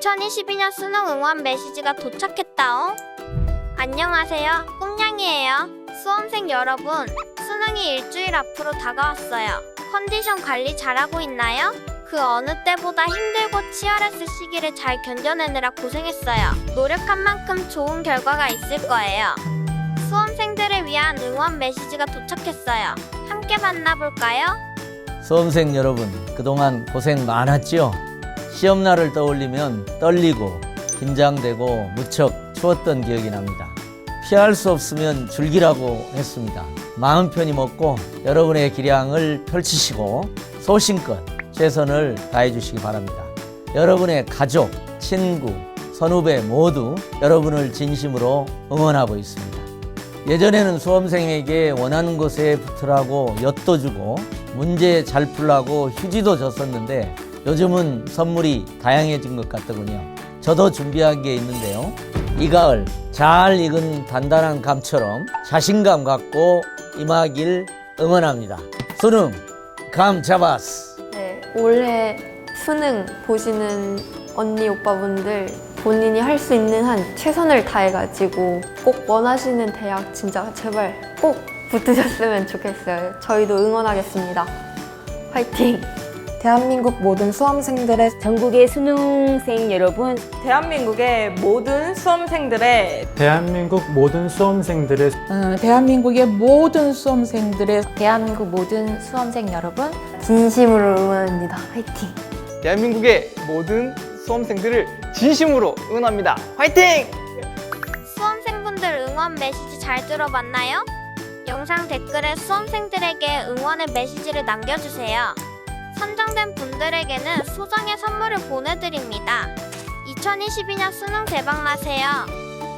2022년 수능 응원 메시지가 도착했다오. 안녕하세요. 꽁냥이에요. 수험생 여러분, 수능이 일주일 앞으로 다가왔어요. 컨디션 관리 잘하고 있나요? 그 어느 때보다 힘들고 치열했을 시기를 잘 견뎌내느라 고생했어요. 노력한 만큼 좋은 결과가 있을 거예요. 수험생들을 위한 응원 메시지가 도착했어요. 함께 만나볼까요? 수험생 여러분, 그동안 고생 많았죠? 시험날을 떠올리면 떨리고 긴장되고 무척 추웠던 기억이 납니다. 피할 수 없으면 줄기라고 했습니다. 마음 편히 먹고 여러분의 기량을 펼치시고 소신껏 최선을 다해 주시기 바랍니다. 여러분의 가족, 친구, 선후배 모두 여러분을 진심으로 응원하고 있습니다. 예전에는 수험생에게 원하는 곳에 붙으라고 엿도 주고 문제 잘 풀라고 휴지도 줬었는데 요즘은 선물이 다양해진 것 같더군요. 저도 준비한 게 있는데요. 이 가을 잘 익은 단단한 감처럼 자신감 갖고 임하길 응원합니다. 수능 감 잡았어. 네, 올해 수능 보시는 언니 오빠분들 본인이 할 수 있는 한 최선을 다해가지고 꼭 원하시는 대학 진짜 제발 꼭 붙으셨으면 좋겠어요. 저희도 응원하겠습니다. 화이팅! 대한민국 모든 수험생들의 전국의 수능생 여러분 대한민국의 모든 수험생들의 대한민국 모든 수험생들의 어, 대한민국의 모든 수험생들의 대한민국 모든 수험생 여러분 진심으로 응원합니다. 화이팅! 대한민국의 모든 수험생들을 진심으로 응원합니다. 화이팅! 수험생분들 응원 메시지 잘 들어봤나요? 영상 댓글에 수험생들에게 응원의 메시지를 남겨주세요. 선정된 분들에게는 소정의 선물을 보내드립니다. 2022년 수능 대박 나세요.